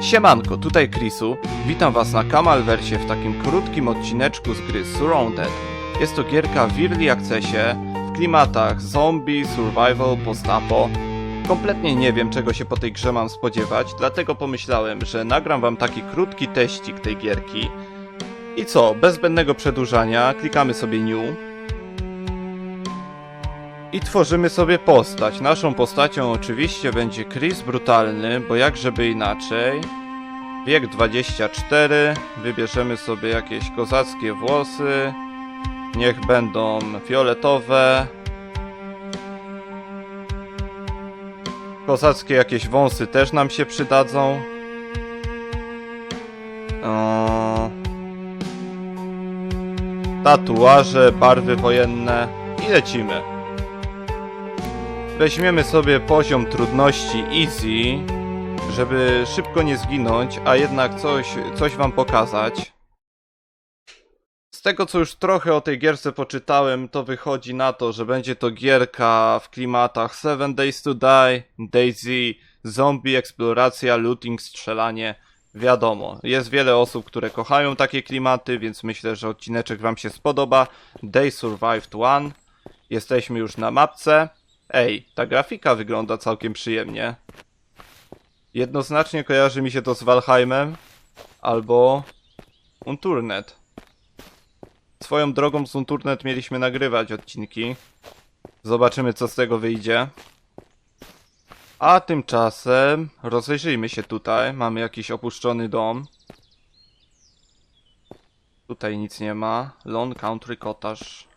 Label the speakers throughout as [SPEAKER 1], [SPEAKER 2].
[SPEAKER 1] Siemanko, tutaj Chrisu. Witam was na Kamalwersie w takim krótkim odcineczku z gry Surrounded. Jest to gierka w Early Accessie, w klimatach zombie, survival, post-apo. Kompletnie nie wiem czego się po tej grze mam spodziewać, dlatego pomyślałem, że nagram wam taki krótki teścik tej gierki. I co, bez zbędnego przedłużania, klikamy sobie New. I tworzymy sobie postać. Naszą postacią oczywiście będzie Chris Brutalny, bo jak żeby inaczej. Wiek 24, wybierzemy sobie jakieś kozackie włosy. Niech będą fioletowe. Kozackie jakieś wąsy też nam się przydadzą. Tatuaże, barwy wojenne i lecimy. Weźmiemy sobie poziom trudności easy, żeby szybko nie zginąć, a jednak coś, coś wam pokazać. Z tego co już trochę o tej gierce poczytałem, to wychodzi na to, że będzie to gierka w klimatach Seven Days to Die, Daisy, zombie, eksploracja, looting, strzelanie. Wiadomo, jest wiele osób, które kochają takie klimaty, więc myślę, że odcineczek wam się spodoba. Day Survived One. Jesteśmy już na mapce. Ej, ta grafika wygląda całkiem przyjemnie. Jednoznacznie kojarzy mi się to z Valheimem albo Unturnet. Swoją drogą z Unturnet mieliśmy nagrywać odcinki. Zobaczymy co z tego wyjdzie. A tymczasem rozejrzyjmy się tutaj. Mamy jakiś opuszczony dom. Tutaj nic nie ma. Lone Country Cottage.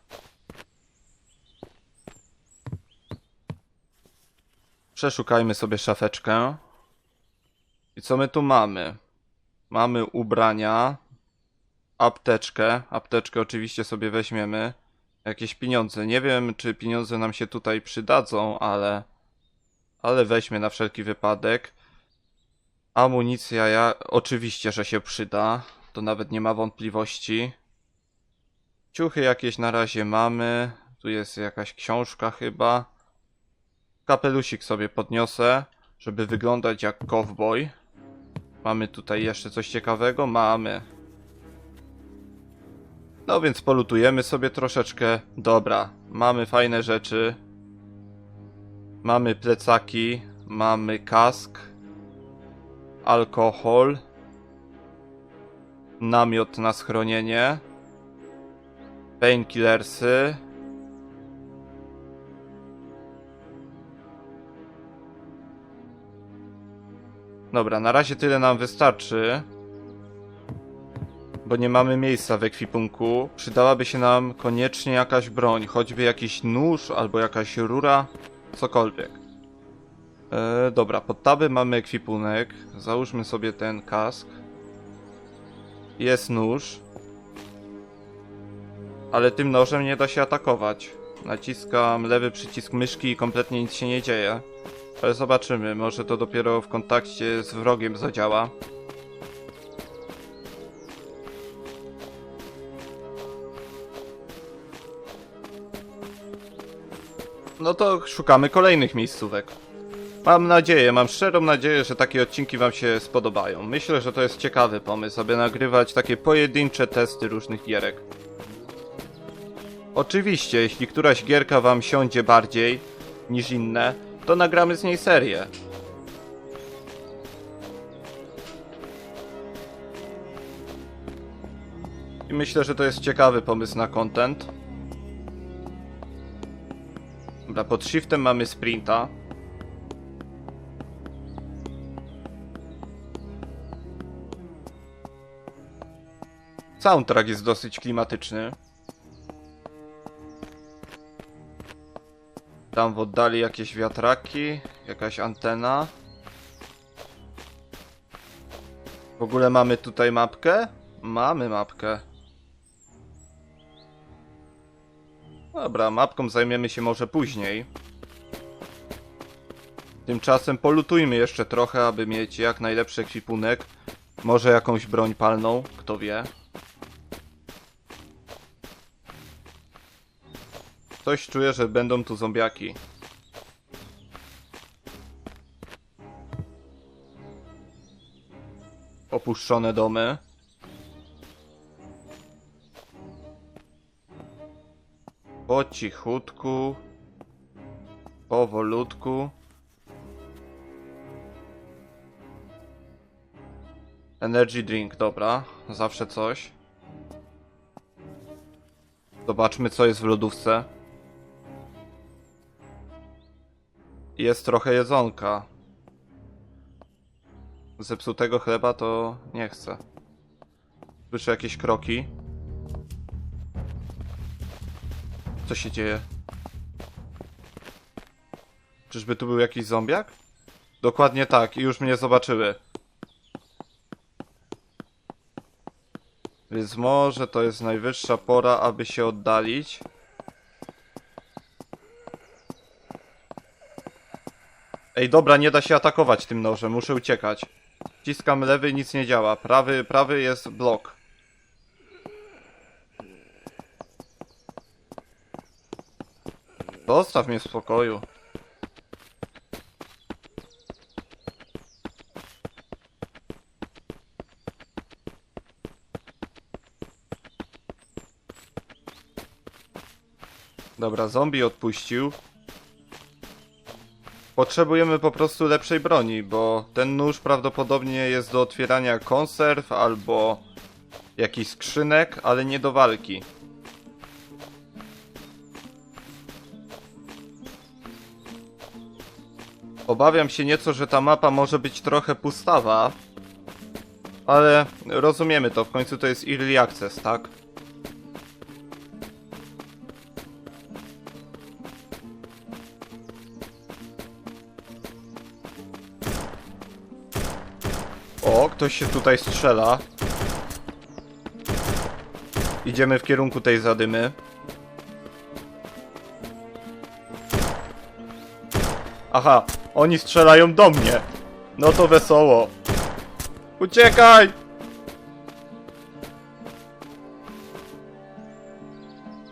[SPEAKER 1] Przeszukajmy sobie szafeczkę. I co my tu mamy? Mamy ubrania, apteczkę. Apteczkę oczywiście sobie weźmiemy. Jakieś pieniądze. Nie wiem, czy pieniądze nam się tutaj przydadzą, ale... Ale weźmy na wszelki wypadek. Amunicja, ja... Oczywiście, że się przyda. To nawet nie ma wątpliwości. Ciuchy jakieś na razie mamy. Tu jest jakaś książka chyba. Kapelusik sobie podniosę, żeby wyglądać jak cowboy. Mamy tutaj jeszcze coś ciekawego? Mamy. No więc polutujemy sobie troszeczkę. Dobra, mamy fajne rzeczy. Mamy plecaki, mamy kask, alkohol, namiot na schronienie, painkillersy, Dobra, na razie tyle nam wystarczy. Bo nie mamy miejsca w ekwipunku. Przydałaby się nam koniecznie jakaś broń, choćby jakiś nóż albo jakaś rura, cokolwiek. E, dobra, pod taby mamy ekwipunek. Załóżmy sobie ten kask. Jest nóż. Ale tym nożem nie da się atakować. Naciskam lewy przycisk myszki i kompletnie nic się nie dzieje. Ale zobaczymy, może to dopiero w kontakcie z wrogiem zadziała. No to szukamy kolejnych miejscówek. Mam nadzieję, mam szczerą nadzieję, że takie odcinki wam się spodobają. Myślę, że to jest ciekawy pomysł, aby nagrywać takie pojedyncze testy różnych gierek. Oczywiście, jeśli któraś gierka wam siądzie bardziej niż inne, to nagramy z niej serię. I myślę, że to jest ciekawy pomysł na content. Dobra, pod shiftem mamy sprinta. Soundtrack jest dosyć klimatyczny. Tam w oddali jakieś wiatraki, jakaś antena. W ogóle mamy tutaj mapkę? Mamy mapkę. Dobra, mapką zajmiemy się może później. Tymczasem polutujmy jeszcze trochę, aby mieć jak najlepszy ekwipunek. Może jakąś broń palną, kto wie. Coś czuję, że będą tu zombiaki. opuszczone domy. Po cichutku, powolutku. Energy drink, dobra, zawsze coś. Zobaczmy, co jest w lodówce. Jest trochę jedzonka. Zepsutego chleba to nie chcę. Słyszę jakieś kroki. Co się dzieje? Czyżby tu był jakiś zombiak? Dokładnie tak, i już mnie zobaczyły. Więc może to jest najwyższa pora, aby się oddalić. Ej, dobra, nie da się atakować tym nożem, muszę uciekać. Wciskam lewy, nic nie działa. Prawy, prawy jest blok. Zostaw mnie w spokoju. Dobra, zombie odpuścił. Potrzebujemy po prostu lepszej broni, bo ten nóż prawdopodobnie jest do otwierania konserw albo jakichś skrzynek, ale nie do walki. Obawiam się nieco, że ta mapa może być trochę pustawa, ale rozumiemy to, w końcu to jest early access, tak? Ktoś się tutaj strzela. Idziemy w kierunku tej zadymy. Aha, oni strzelają do mnie. No to wesoło. Uciekaj!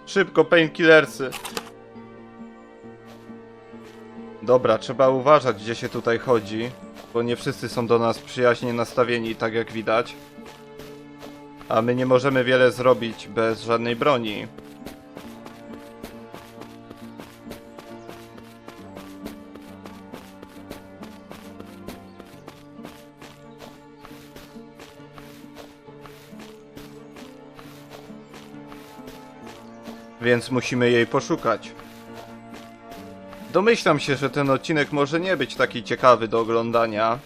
[SPEAKER 1] Szybko, painkillersy. Dobra, trzeba uważać, gdzie się tutaj chodzi, bo nie wszyscy są do nas przyjaźnie nastawieni, tak jak widać. A my nie możemy wiele zrobić bez żadnej broni. Więc musimy jej poszukać. Domyślam się, że ten odcinek może nie być taki ciekawy do oglądania.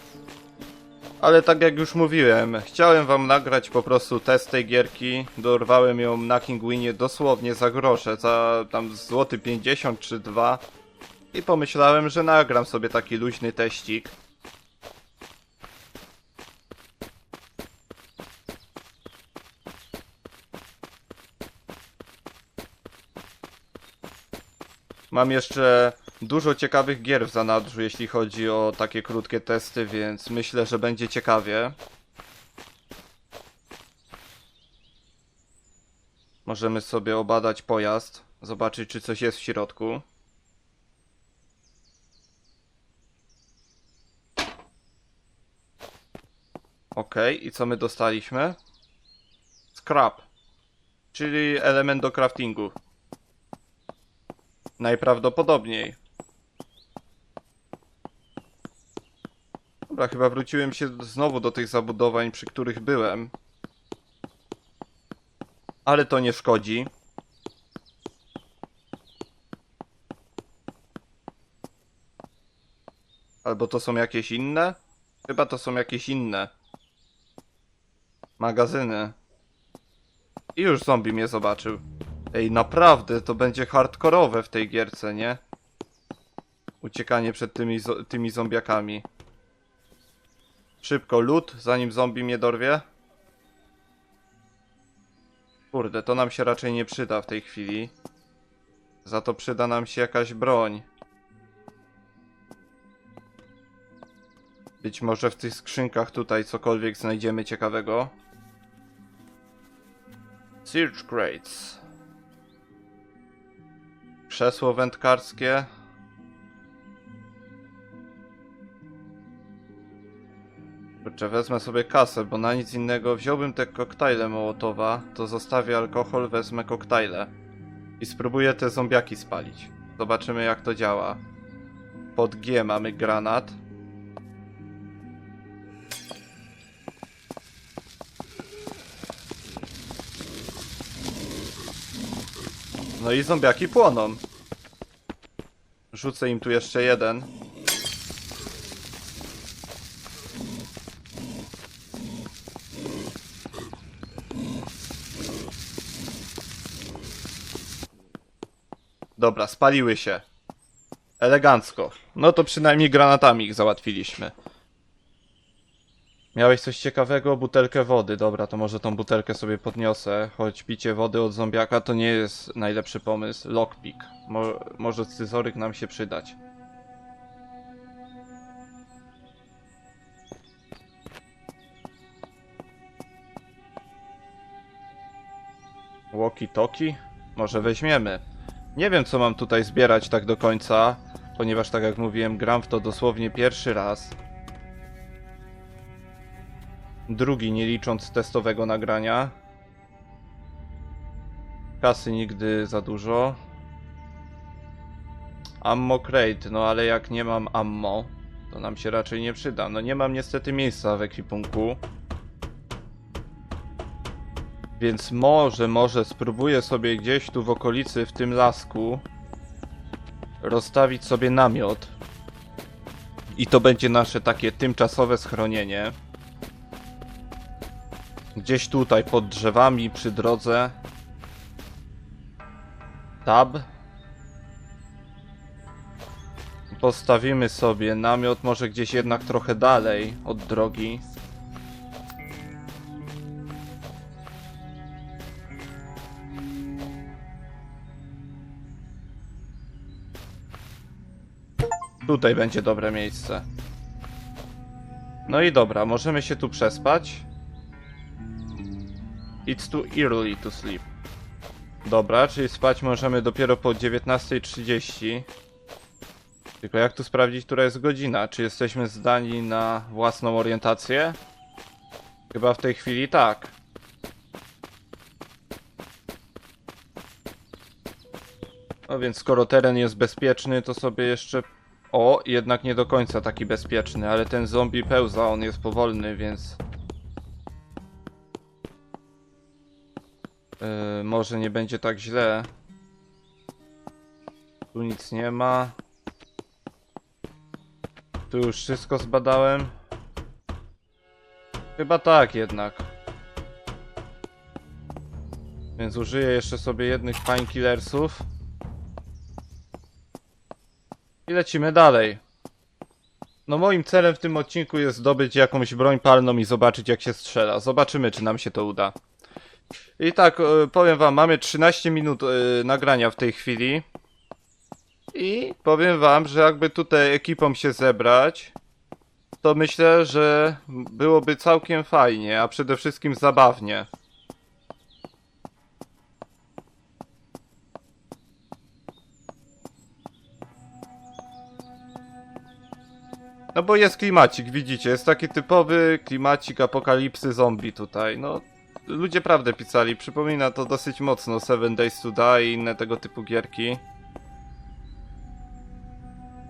[SPEAKER 1] Ale tak jak już mówiłem, chciałem wam nagrać po prostu test tej gierki. Dorwałem ją na Kingwinie dosłownie za grosze, za tam złoty 50 czy 2. I pomyślałem, że nagram sobie taki luźny teścik. Mam jeszcze dużo ciekawych gier w zanadrzu, jeśli chodzi o takie krótkie testy, więc myślę, że będzie ciekawie. Możemy sobie obadać pojazd, zobaczyć czy coś jest w środku. Ok, i co my dostaliśmy? Scrap, czyli element do craftingu. Najprawdopodobniej. Dobra, chyba wróciłem się znowu do tych zabudowań, przy których byłem. Ale to nie szkodzi. Albo to są jakieś inne? Chyba to są jakieś inne. Magazyny. I już zombie mnie zobaczył. Ej, naprawdę, to będzie hardkorowe w tej gierce, nie? Uciekanie przed tymi, tymi zombiakami. Szybko, lód, zanim zombie mnie dorwie. Kurde, to nam się raczej nie przyda w tej chwili. Za to przyda nam się jakaś broń. Być może w tych skrzynkach tutaj cokolwiek znajdziemy ciekawego. Search crates. Krzesło wędkarskie. Kurczę, wezmę sobie kasę, bo na nic innego wziąłbym te koktajle Mołotowa, to zostawię alkohol, wezmę koktajle. I spróbuję te zombiaki spalić. Zobaczymy jak to działa. Pod G mamy granat. No i zombiaki płoną. Rzucę im tu jeszcze jeden. Dobra, spaliły się. Elegancko. No to przynajmniej granatami ich załatwiliśmy. Miałeś coś ciekawego? Butelkę wody. Dobra, to może tą butelkę sobie podniosę. Choć picie wody od zombiaka to nie jest najlepszy pomysł. Lockpick. Mo może scyzoryk nam się przydać. Walkie-talkie? Może weźmiemy. Nie wiem, co mam tutaj zbierać tak do końca, ponieważ, tak jak mówiłem, gram w to dosłownie pierwszy raz. Drugi, nie licząc testowego nagrania. Kasy nigdy za dużo. Ammo crate, no ale jak nie mam ammo, to nam się raczej nie przyda. No nie mam niestety miejsca w ekwipunku. Więc może, może spróbuję sobie gdzieś tu w okolicy, w tym lasku, rozstawić sobie namiot. I to będzie nasze takie tymczasowe schronienie. Gdzieś tutaj, pod drzewami, przy drodze. Tab. Postawimy sobie namiot, może gdzieś jednak trochę dalej od drogi. Tutaj będzie dobre miejsce. No i dobra, możemy się tu przespać. It's too early to sleep. Dobra, czyli spać możemy dopiero po 19.30. Tylko jak tu sprawdzić, która jest godzina? Czy jesteśmy zdani na własną orientację? Chyba w tej chwili tak. No więc skoro teren jest bezpieczny, to sobie jeszcze... O, jednak nie do końca taki bezpieczny, ale ten zombie pełza, on jest powolny, więc... Yy, może nie będzie tak źle. Tu nic nie ma. Tu już wszystko zbadałem. Chyba tak jednak. Więc użyję jeszcze sobie jednych painkillersów. I lecimy dalej. No moim celem w tym odcinku jest zdobyć jakąś broń palną i zobaczyć jak się strzela. Zobaczymy czy nam się to uda. I tak, e, powiem wam, mamy 13 minut e, nagrania w tej chwili. I powiem wam, że jakby tutaj ekipą się zebrać, to myślę, że byłoby całkiem fajnie, a przede wszystkim zabawnie. No bo jest klimacik, widzicie, jest taki typowy klimacik apokalipsy zombie tutaj, no ludzie prawdę pisali, przypomina to dosyć mocno Seven Days to Die i inne tego typu gierki.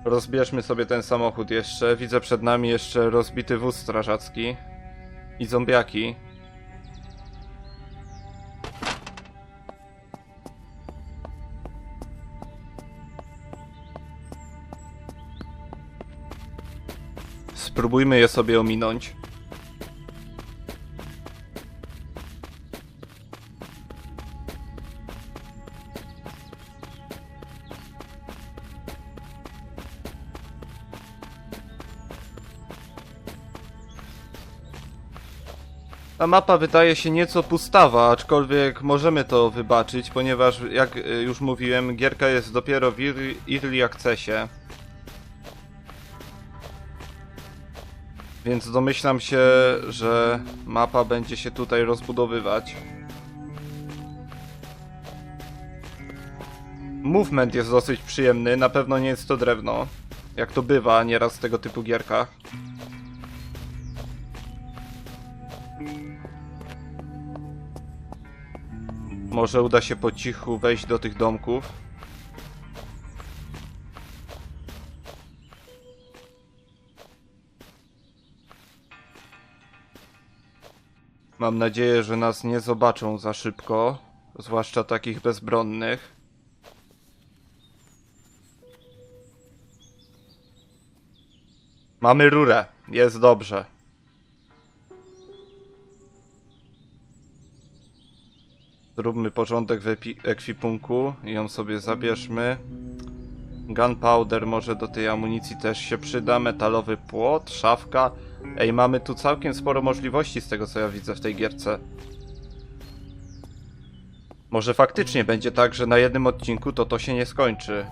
[SPEAKER 1] Rozbierzmy sobie ten samochód jeszcze, widzę przed nami jeszcze rozbity wóz strażacki i zombiaki. Spróbujmy je sobie ominąć. Ta mapa wydaje się nieco pustawa, aczkolwiek możemy to wybaczyć, ponieważ jak y, już mówiłem, gierka jest dopiero w early- accessie. Więc domyślam się, że mapa będzie się tutaj rozbudowywać. Movement jest dosyć przyjemny, na pewno nie jest to drewno. Jak to bywa nieraz w tego typu gierkach. Może uda się po cichu wejść do tych domków. Mam nadzieję, że nas nie zobaczą za szybko, zwłaszcza takich bezbronnych. Mamy rurę, jest dobrze. Zróbmy porządek w ekwipunku i ją sobie zabierzmy. Gunpowder może do tej amunicji też się przyda. Metalowy płot, szafka. Ej, mamy tu całkiem sporo możliwości z tego co ja widzę w tej gierce. Może faktycznie będzie tak, że na jednym odcinku to to się nie skończy.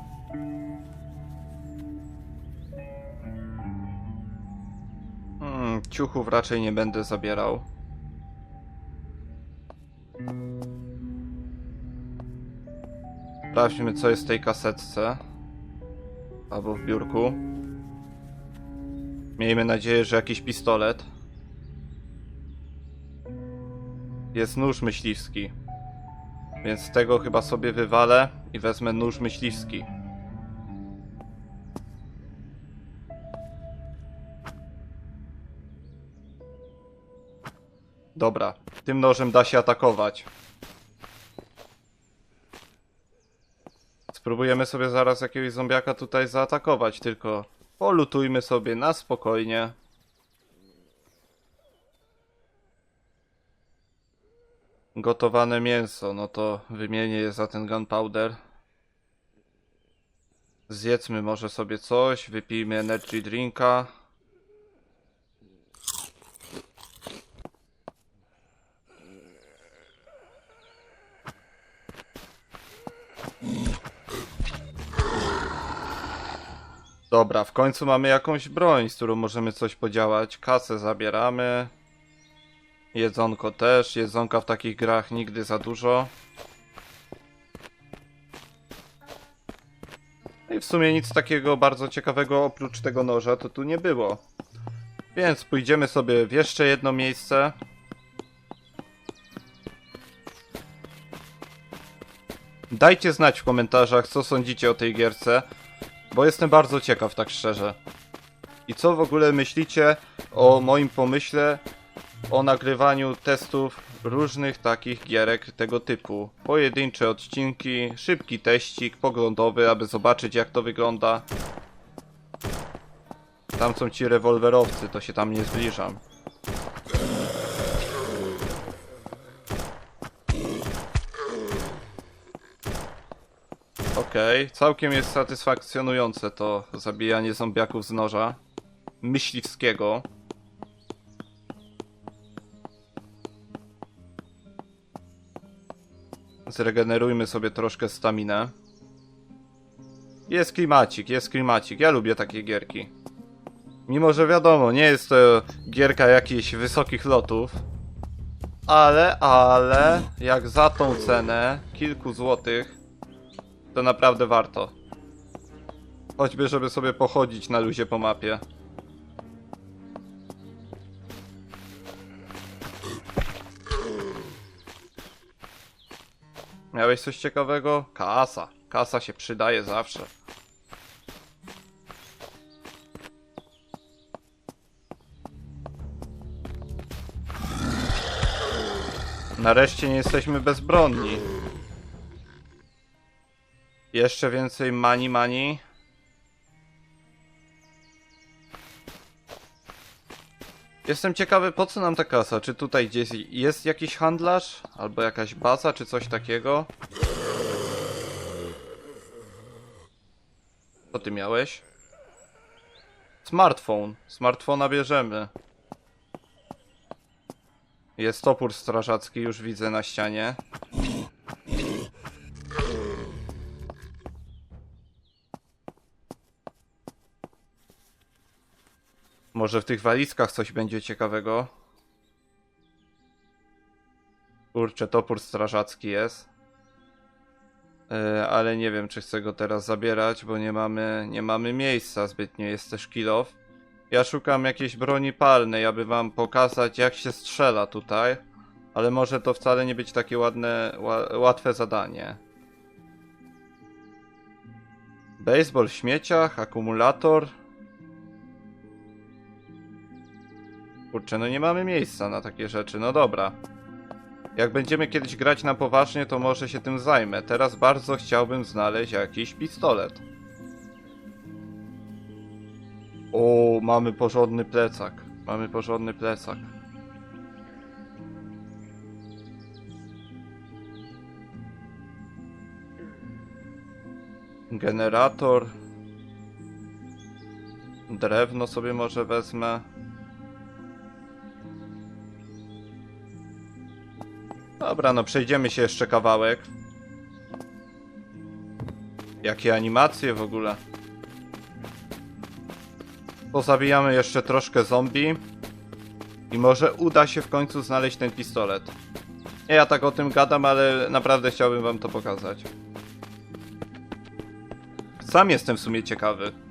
[SPEAKER 1] Hmm, ciuchów raczej nie będę zabierał. Sprawdźmy co jest w tej kasetce. Albo w biurku. Miejmy nadzieję, że jakiś pistolet. Jest nóż myśliwski. Więc tego chyba sobie wywalę i wezmę nóż myśliwski. Dobra, tym nożem da się atakować. Spróbujemy sobie zaraz jakiegoś zombiaka tutaj zaatakować, tylko polutujmy sobie na spokojnie. Gotowane mięso, no to wymienię je za ten gunpowder. Zjedzmy może sobie coś, wypijmy energy drinka. Dobra, w końcu mamy jakąś broń, z którą możemy coś podziałać. Kasę zabieramy. Jedzonko też. Jedzonka w takich grach nigdy za dużo. No I w sumie nic takiego bardzo ciekawego oprócz tego noża to tu nie było. Więc pójdziemy sobie w jeszcze jedno miejsce. Dajcie znać w komentarzach, co sądzicie o tej gierce, bo jestem bardzo ciekaw, tak szczerze. I co w ogóle myślicie o moim pomyśle o nagrywaniu testów różnych takich gierek tego typu. Pojedyncze odcinki, szybki teścik poglądowy, aby zobaczyć jak to wygląda. Tam są ci rewolwerowcy, to się tam nie zbliżam. Okej, całkiem jest satysfakcjonujące to zabijanie zombiaków z noża. Myśliwskiego. Zregenerujmy sobie troszkę staminę. Jest klimacik, jest klimacik. Ja lubię takie gierki. Mimo, że wiadomo, nie jest to gierka jakichś wysokich lotów. Ale, ale, jak za tą cenę, kilku złotych, to naprawdę warto. Choćby, żeby sobie pochodzić na luzie po mapie. Miałeś coś ciekawego? Kasa. Kasa się przydaje zawsze. Nareszcie nie jesteśmy bezbronni. Jeszcze więcej mani mani. Jestem ciekawy, po co nam ta kasa? Czy tutaj gdzieś jest jakiś handlarz? Albo jakaś baza, czy coś takiego? Co ty miałeś? Smartfon. Smartfona bierzemy. Jest topór strażacki, już widzę na ścianie. Może w tych walizkach coś będzie ciekawego. Kurczę, topór strażacki jest. E, ale nie wiem, czy chcę go teraz zabierać, bo nie mamy, nie mamy miejsca zbytnio. Jest też kill off. Ja szukam jakiejś broni palnej, aby wam pokazać jak się strzela tutaj. Ale może to wcale nie być takie ładne, ła, łatwe zadanie. Baseball w śmieciach, akumulator. Kurczę, no nie mamy miejsca na takie rzeczy, no dobra. Jak będziemy kiedyś grać na poważnie, to może się tym zajmę. Teraz bardzo chciałbym znaleźć jakiś pistolet. O, mamy porządny plecak. Mamy porządny plecak. Generator. Drewno sobie może wezmę. Dobra, no przejdziemy się jeszcze kawałek. Jakie animacje w ogóle. Pozabijamy jeszcze troszkę zombie. I może uda się w końcu znaleźć ten pistolet. Nie, ja tak o tym gadam, ale naprawdę chciałbym wam to pokazać. Sam jestem w sumie ciekawy.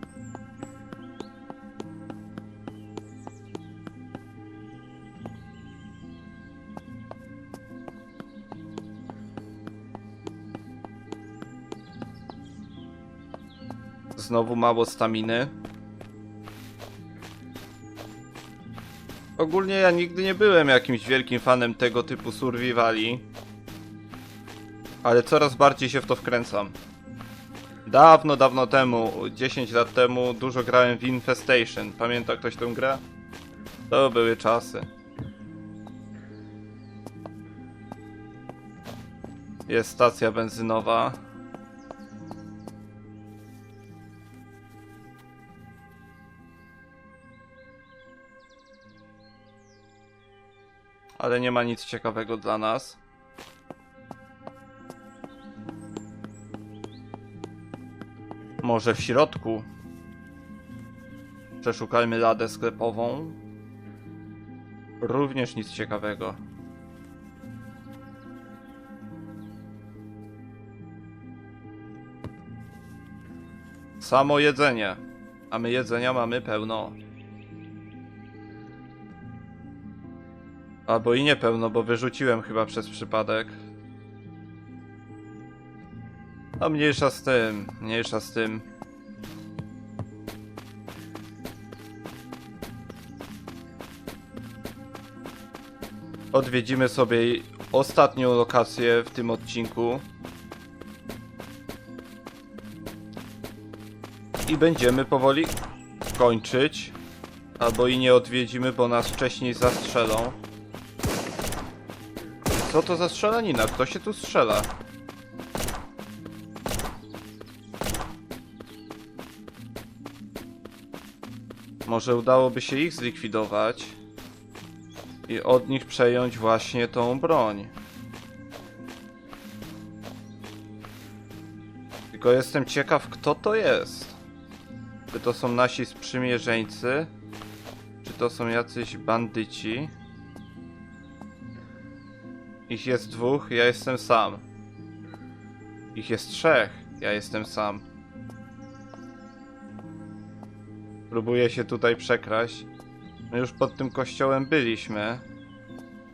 [SPEAKER 1] Znowu mało staminy. Ogólnie ja nigdy nie byłem jakimś wielkim fanem tego typu survivali. Ale coraz bardziej się w to wkręcam. Dawno, dawno temu, 10 lat temu, dużo grałem w Infestation. Pamięta ktoś tę grę? To były czasy. Jest stacja benzynowa. Ale nie ma nic ciekawego dla nas. Może w środku. Przeszukajmy ladę sklepową. Również nic ciekawego. Samo jedzenie. A my jedzenia mamy pełno. Albo i nie pełno, bo wyrzuciłem chyba przez przypadek. A mniejsza z tym, mniejsza z tym. Odwiedzimy sobie ostatnią lokację w tym odcinku. I będziemy powoli kończyć. Albo i nie odwiedzimy, bo nas wcześniej zastrzelą. Co to za strzelanina? Kto się tu strzela? Może udałoby się ich zlikwidować i od nich przejąć właśnie tą broń. Tylko jestem ciekaw, kto to jest. Czy to są nasi sprzymierzeńcy? Czy to są jacyś bandyci? Ich jest dwóch, ja jestem sam. Ich jest trzech, ja jestem sam. Próbuję się tutaj przekraść. My już pod tym kościołem byliśmy.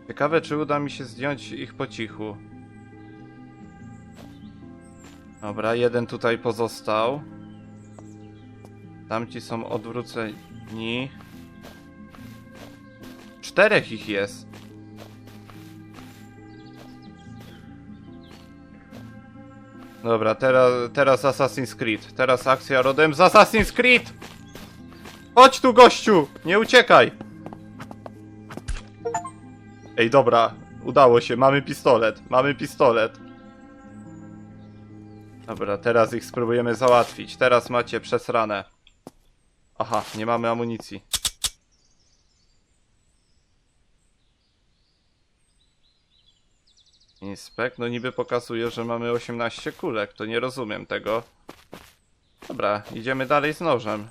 [SPEAKER 1] Ciekawe, czy uda mi się zdjąć ich po cichu. Dobra, jeden tutaj pozostał. Tamci są odwróceni. Czterech ich jest. Dobra, teraz, teraz Assassin's Creed. Teraz akcja rodem z Assassin's Creed! Chodź tu, gościu! Nie uciekaj! Ej, dobra. Udało się. Mamy pistolet. Mamy pistolet. Dobra, teraz ich spróbujemy załatwić. Teraz macie przesrane. Aha, nie mamy amunicji. Inspekt, no niby pokazuje, że mamy 18 kulek, to nie rozumiem tego. Dobra, idziemy dalej z nożem.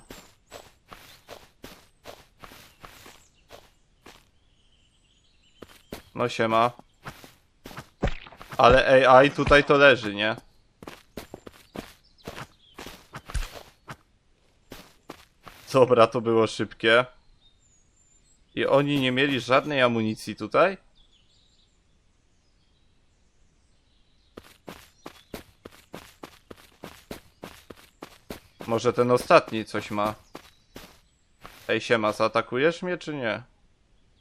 [SPEAKER 1] No siema. Ale AI tutaj to leży, nie? Dobra, to było szybkie. I oni nie mieli żadnej amunicji tutaj? Może ten ostatni coś ma. Ej, siema, zaatakujesz mnie czy nie?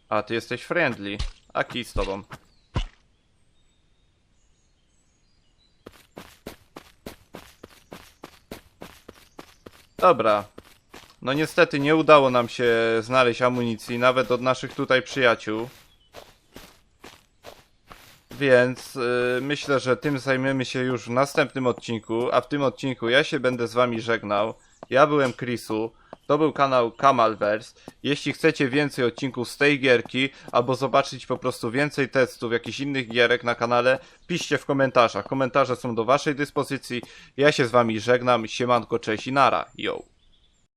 [SPEAKER 1] A, ty jesteś friendly. A kij z tobą. Dobra. No niestety nie udało nam się znaleźć amunicji, nawet od naszych tutaj przyjaciół. Więc y, myślę, że tym zajmiemy się już w następnym odcinku, a w tym odcinku ja się będę z wami żegnał. Ja byłem Chrisu, to był kanał Kamalverse. Jeśli chcecie więcej odcinków z tej gierki, albo zobaczyć po prostu więcej testów jakichś innych gierek na kanale, piszcie w komentarzach. Komentarze są do waszej dyspozycji. Ja się z wami żegnam, siemanko, cześć i nara, yo!